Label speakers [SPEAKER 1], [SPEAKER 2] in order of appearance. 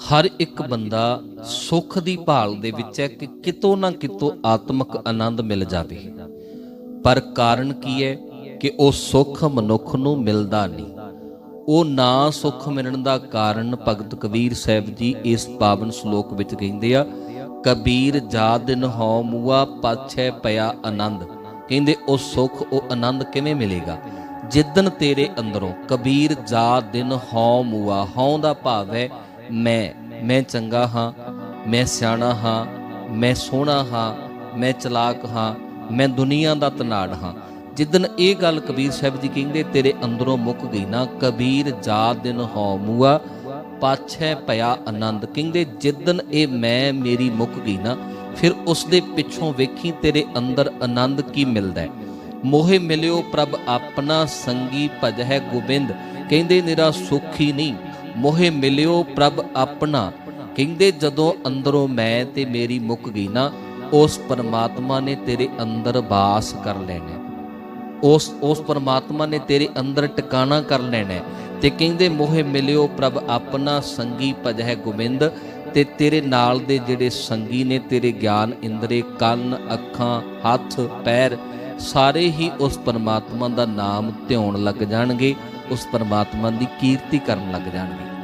[SPEAKER 1] ਹਰ ਇੱਕ ਬੰਦਾ ਸੁੱਖ ਦੀ ਭਾਲ ਦੇ ਵਿੱਚ ਹੈ ਕਿ ਕਿਤੋਂ ਨਾ ਕਿਤੋਂ ਆਤਮਿਕ ਆਨੰਦ ਮਿਲ ਜਾਵੇ। ਪਰ ਕਾਰਨ ਕੀ ਹੈ ਕਿ ਉਹ ਸੁੱਖ ਮਨੁੱਖ ਨੂੰ ਮਿਲਦਾ ਨਹੀਂ। ਉਹ ਨਾ ਸੁੱਖ ਮਿਲਣ ਦਾ ਕਾਰਨ ਭਗਤ ਕਬੀਰ ਸਾਹਿਬ ਜੀ ਇਸ ਪਾਵਨ ਸ਼ਲੋਕ ਵਿੱਚ ਕਹਿੰਦੇ ਆ, ਕਬੀਰ ਜਾ ਦਿਨ ਹਉ ਮੂਆ, ਪਾਛੈ ਪਿਆ ਆਨੰਦ। ਕਹਿੰਦੇ, ਉਹ ਸੁੱਖ, ਉਹ ਆਨੰਦ ਕਿਵੇਂ ਮਿਲੇਗਾ? ਜਿੱਦਨ ਤੇਰੇ ਅੰਦਰੋਂ ਕਬੀਰ ਜਾ ਦਿਨ ਹਉ ਮੂਆ, ਹਉ ਦਾ ਭਾਵ ਹੈ ਮੈਂ ਮੈਂ ਚੰਗਾ ਹਾਂ, ਮੈਂ ਸਿਆਣਾ ਹਾਂ, ਮੈਂ ਸੋਹਣਾ ਹਾਂ, ਮੈਂ ਚਲਾਕ ਹਾਂ, ਮੈਂ ਦੁਨੀਆ ਦਾ ਤਨਾੜ ਹਾਂ। ਜਿੱਦਨ ਇਹ ਗੱਲ ਕਬੀਰ ਸਾਹਿਬ ਜੀ ਕਹਿੰਦੇ, ਤੇਰੇ ਅੰਦਰੋਂ ਮੁੱਕ ਗਈ ਨਾ, ਕਬੀਰ ਜਾ ਦਿਨ ਹਉ ਮੂਆ, ਪਾਛੈ ਪਿਆ ਆਨੰਦ। ਕਹਿੰਦੇ ਜਿੱਦਨ ਇਹ ਮੈਂ, ਮੇਰੀ ਮੁੱਕ ਗਈ ਨਾ, ਫਿਰ ਉਸ ਦੇ ਪਿੱਛੋਂ ਵੇਖੀ ਤੇਰੇ ਅੰਦਰ ਆਨੰਦ ਕੀ ਮਿਲਦਾ ਹੈ। ਮੋਹਿ ਮਿਲਿਓ ਪ੍ਰਭ ਆਪਣਾ ਸੰਗੀ ਭਜ ਹੈ ਗੋਬਿੰਦ। ਕਹਿੰਦੇ, ਨਿਰਾ ਸੁਖ ਹੀ ਨਹੀਂ। ਮੋਹਿ ਮਿਲਿਓ ਪ੍ਰਭ ਆਪਣਾ। ਕਹਿੰਦੇ, ਜਦੋਂ ਅੰਦਰੋਂ ਮੈਂ ਤੇ ਮੇਰੀ ਮੁੱਕ ਗਈ ਨਾ, ਉਸ ਪਰਮਾਤਮਾ ਨੇ ਤੇਰੇ ਅੰਦਰ ਵਾਸ ਕਰ ਲੈਣਾ। ਉਸ ਉਸ ਪਰਮਾਤਮਾ ਨੇ ਤੇਰੇ ਅੰਦਰ ਟਿਕਾਣਾ ਕਰ ਲੈਣਾ। ਤੇ ਕਹਿੰਦੇ, ਮੋਹਿ ਮਿਲਿਓ ਪ੍ਰਭ ਆਪਣਾ, ਸੰਗੀ ਭਜਹਿ ਗੋਬਿੰਦ। ਤੇ ਤੇਰੇ ਨਾਲ ਦੇ ਜਿਹੜੇ ਸੰਗੀ ਨੇ, ਤੇਰੇ ਗਿਆਨ ਇੰਦਰੇ, ਕੰਨ, ਅੱਖਾਂ, ਹੱਥ, ਪੈਰ, ਸਾਰੇ ਹੀ ਉਸ ਪਰਮਾਤਮਾ ਦਾ ਨਾਮ ਧਿਆਉਣ ਲੱਗ ਜਾਣਗੇ। ਉਸ ਪਰਮਾਤਮਾ ਦੀ ਕੀਰਤੀ ਕਰਨ ਲੱਗ ਜਾਣਗੇ।